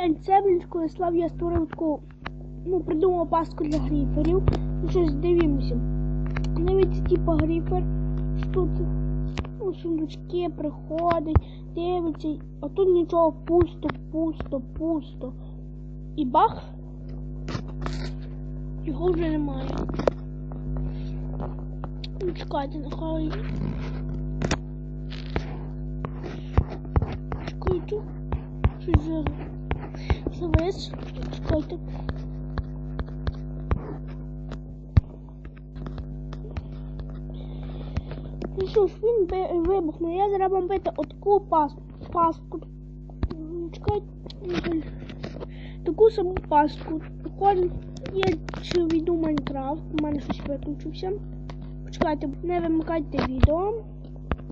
Це Владислав, я створив таку, ну, придумав паску для гріферів. Ну щось дивимося. Дивіться, типу гріфер, що тут ну, сундучки приходить, дивиться, а тут нічого пусто, пусто, пусто. І бах, його вже немає. Ну, чекайте, нехай. Чекайте. Щось за... завис. Чекайте. Ну що ж, він вибухнув. Я зараз вам бити отаку паску. паску. М, Чекайте. М, Таку саму паску. Походу, я чи війду Майнкрафт. У мене щось виключився. Почекайте, не вимикайте відео.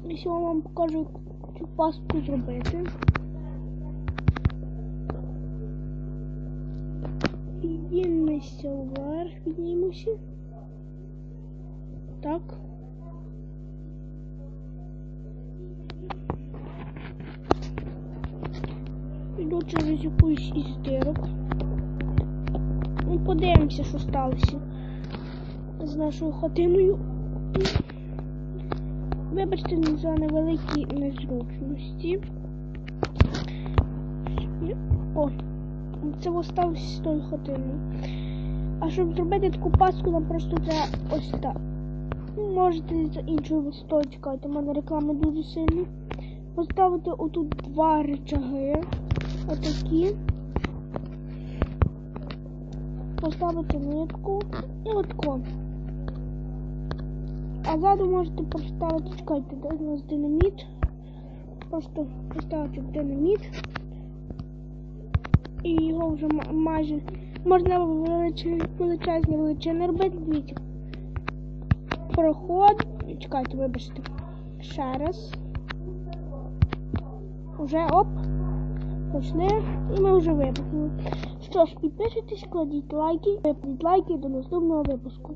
І сьогодні вам покажу, цю пастку зробити. Піднімемося вверх, піднімемося. Так. Йду через якусь із дирок. Ну, подивимося, що сталося з нашою хатиною. Вибачте за невеликі незручності. О, це осталось з тою хатиною. А щоб зробити таку паску, нам просто треба ось так. Ну, Можете за іншою висотою чекати, у мене реклама дуже сильна. Поставити отут два рычаги. Отакі. Поставити нитку і отко. А ззаду можете поставити, чекайте, де у нас динаміт. Просто поставити динаміт. І його вже майже можна величезні величини робити. Дивіться. Проход. Чекайте, вибачте. Ще раз. Уже оп. Пішли. І ми вже випустили. Що ж, підписуйтесь, кладіть лайки, випліть лайки до наступного випуску.